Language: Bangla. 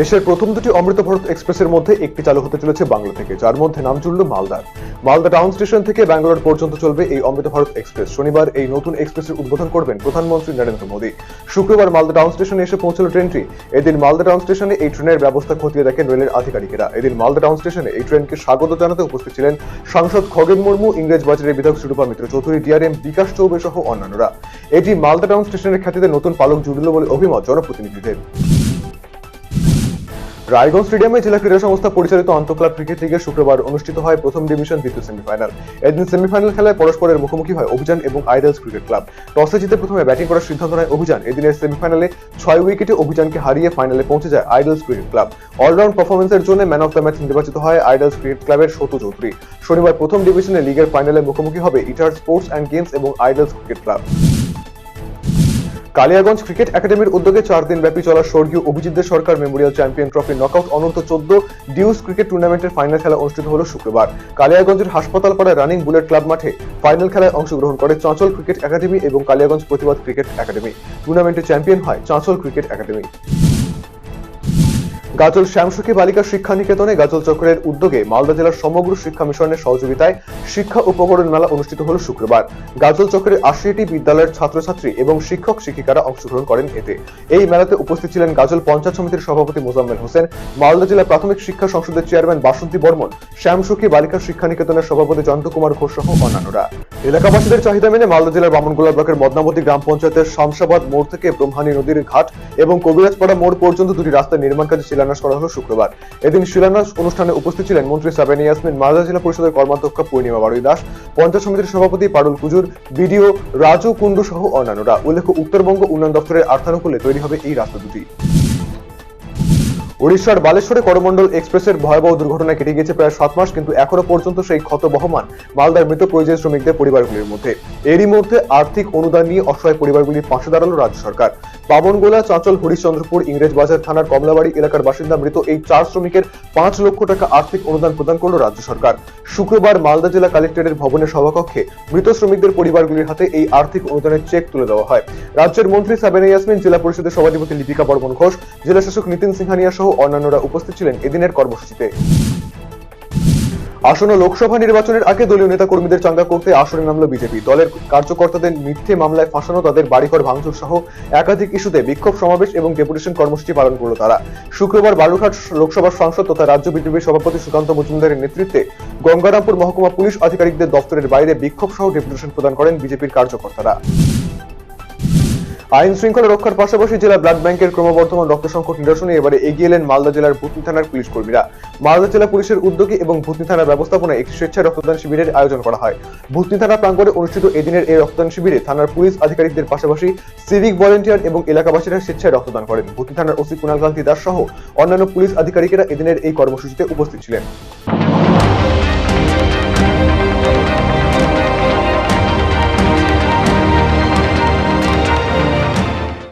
দেশের প্রথম দুটি অমৃত ভারত এক্সপ্রেসের মধ্যে একটি চালু হতে চলেছে বাংলা থেকে, যার মধ্যে নাম জুড়ল মালদার। মালদা টাউন স্টেশন থেকে ব্যাঙ্গালোর পর্যন্ত চলবে এই অমৃত ভারত এক্সপ্রেস। শনিবার এই নতুন এক্সপ্রেসের উদ্বোধন করবেন প্রধানমন্ত্রী নরেন্দ্র মোদী। শুক্রবার মালদা টাউন স্টেশনে এসে পৌঁছল ট্রেনটি। এদিন মালদা টাউন স্টেশনে এই ট্রেনের ব্যবস্থা খতিয়ে দেখেন রেলের আধিকারিকেরা। এদিন মালদা টাউন স্টেশনে এই ট্রেনকে স্বাগত জানাতে উপস্থিত ছিলেন সাংসদ খগেন মুর্মু, ইংরেজ বাজারের বিধায়ক সুরূপা মিত্র চৌধুরী, ডিআরএম বিকাশ চৌবে সহ অন্যান্যরা। এটি মালদা টাউন স্টেশনের খ্যাতিতে নতুন পালক জুড়ল বলে অভিমত জনপ্রতিনিধিদের। রায়গঞ্জ স্টেডিয়ামে জেলা ক্রীড়া সংস্থা পরিচালিত আন্তঃক্লাব ক্রিকেট লিগের শুক্রবার অনুষ্ঠিত হয় প্রথম ডিভিশন, দ্বিতীয় সেমিফাইনাল। এদিন সেমিফাইনাল খেলায় পরস্পরের মুখোমুখি হয় অভিযান এবং আইডলস ক্রিকেট ক্লাব। টসে জিতে প্রথমে ব্যাটিং করার সিদ্ধান্ত নেয় অভিযান। এদিনের সেমিফাইনালে ছয় উইকেটে অভিযানকে হারিয়ে ফাইনালে পৌঁছে যায় আইডলস ক্রিকেট ক্লাব। অলরাউন্ড পারফরমেন্সের জন্য ম্যান অফ দ্য ম্যাচ নির্বাচিত হয় আইডলস ক্রিকেট ক্লাবের সতু চৌধুরী। শনিবার প্রথম ডিভিশনে লিগের ফাইনালে মুখোমুখি হবে ইটার স্পোর্টস অ্যান্ড গেমস এবং idols cricket club. Kaliyaganj cricket একাডেমির উদ্যোগে চার দিন ব্যাপী চলা স্বর্গীয় অভিজিৎদের Sarkar memorial champion trophy knockout অনন্ত চোদ্দ ডিউস ক্রিকেট টুর্নামেন্টের ফাইনাল খেলা অনুষ্ঠিত হলো শুক্রবার। কালিয়াগঞ্জের হাসপাতাল পাড়ায় রানিং বুলেট ক্লাব মাঠে ফাইনাল খেলায় অংশগ্রহণ করে চাঁচল ক্রিকেট একাডেমি এবং কালিয়াগঞ্জ প্রতিবাদ ক্রিকেট একাডেমি। টুর্নামেন্টে চ্যাম্পিয়ন হয় চাঁচল ক্রিকেট একাডেমি। গাজল শ্যামসুখী বালিকা শিক্ষা নিকেতনে গাজল চক্রের উদ্যোগে মালদা জেলার সমগ্র শিক্ষা মিশনের সহযোগিতায় শিক্ষা উপকরণ মেলা অনুষ্ঠিত হল শুক্রবার। গাজল চক্রের আশিটি বিদ্যালয়ের ছাত্রছাত্রী এবং শিক্ষক শিক্ষিকারা অংশগ্রহণ করেন এতে। এই মেলাতে উপস্থিত ছিলেন গাজল পঞ্চায়েত সমিতির সভাপতি মোজাম্মেল হোসেন, মালদা জেলা প্রাথমিক শিক্ষা সংসদের চেয়ারম্যান বাসন্তী বর্মন, শ্যামসুখী বালিকা শিক্ষা নিকেতনের সভাপতি জয়ন্ত কুমার ঘোষ সহ অন্যান্যরা। এলাকাবাসীদের চাহিদা মেনে মালদা জেলার বামনগোলা ব্লকের মদনাবতী গ্রাম পঞ্চায়েতের শামসাবাদ মোড় থেকে ব্রহ্মানী নদীর ঘাট এবং কবিরাজপাড়া মোড় পর্যন্ত দুটি রাস্তার নির্মাণ কাজে শিলান্যাস করা হলো শুক্রবার। এদিন শিলান্যাস অনুষ্ঠানে উপস্থিত ছিলেন মন্ত্রী সাবেন ইয়াসমিন, মালদা জেলা পরিষদের কর্মাধ্যক্ষ পূর্ণিমা বারুই দাস পঞ্চায়েত সমিতির সভাপতি পারুল কুজুর, বিডিও রাজু কুন্ডু সহ অন্যান্যরা। উল্লেখ্য, উত্তরবঙ্গ উন্নয়ন দপ্তরের আর্থানুকূলে তৈরি হবে এই রাস্তা দুটি উড়িষ্যার বালেশ্বরে করমণ্ডল এক্সপ্রেসের ভয়াবহ দুর্ঘটনা কেটে গিয়েছে প্রায় সাত মাস, কিন্তু এখনও পর্যন্ত সেই ক্ষত বহমান মালদার মৃত পরিযায়ী শ্রমিকদের পরিবারগুলির মধ্যে। এরই মধ্যে আর্থিক অনুদান নিয়ে অসহায় পরিবারগুলির পাশে দাঁড়াল রাজ্য সরকার। পাবনগোলা চাঁচল, হরিশ্চন্দ্রপুর ইংরেজ বাজার থানার কমলাবাড়ি এলাকার বাসিন্দা মৃত এই চার শ্রমিকের পাঁচ লক্ষ টাকা আর্থিক অনুদান প্রদান করল রাজ্য সরকার। শুক্রবার মালদা জেলা কালেক্টরের ভবনের সভাকক্ষে মৃত শ্রমিকদের পরিবারগুলির হাতে এই আর্থিক অনুদানের চেক তুলে দেওয়া হয়। রাজ্যের মন্ত্রী সাবেনা ইয়াসমিন, জেলা পরিষদের সভাধিপতি লিপিকা বর্মন ঘোষ, জেলা শাসক নীতিন সিংহানিয়া সহ অন্যান্যরা উপস্থিত ছিলেন এদিনের কর্মসূচিতে। আসন্ন লোকসভা নির্বাচনের আগে দলীয় নেতা কর্মীদের চাঙ্গা করতে আসরে নামলো বিজেপি। দলের কার্যকর্তাদের মিথ্যে মামলায় ফাঁসানো, তাদের বাড়িঘর ভাঙচুর সহ একাধিক ইস্যুতে বিক্ষোভ সমাবেশ এবং ডেপুটেশন কর্মসূচি পালন করল তারা। শুক্রবার বালুরঘাট লোকসভার সাংসদ তথা রাজ্য বিজেপির সভাপতি সুকান্ত মজুমদারের নেতৃত্বে গঙ্গারামপুর মহকুমা পুলিশ আধিকারিকদের দপ্তরের বাইরে বিক্ষোভ সহ ডেপুটেশন প্রদান করেন বিজেপির কার্যকর্তারা। আইন শৃঙ্খলা রক্ষার পাশাপাশি জেলা ব্লাড ব্যাংকের ক্রমবর্ধমান রক্ত সংকট নিরসনে এবারে এগিয়ে এলেন মালদা জেলার ভূতনি থানার পুলিশ কর্মীরা। মালদা জেলা পুলিশের উদ্যোগে এবং ভূতনি থানার ব্যবস্থাপনায় একটি স্বেচ্ছায় রক্তদান শিবিরের আয়োজন করা হয়। ভূতনি থানা প্রাঙ্গণে অনুষ্ঠিত এদিনের এই রক্তদান শিবিরে থানার পুলিশ আধিকারিকদের পাশাপাশি সিভিক ভলেন্টিয়ার এবং এলাকাবাসীরা স্বেচ্ছায় রক্তদান করেন। ভূতনি থানার ওসি কুণাল কান্তি দাস সহ অন্যান্য পুলিশ আধিকারিকেরা এদিনের এই কর্মসূচিতে উপস্থিত ছিলেন।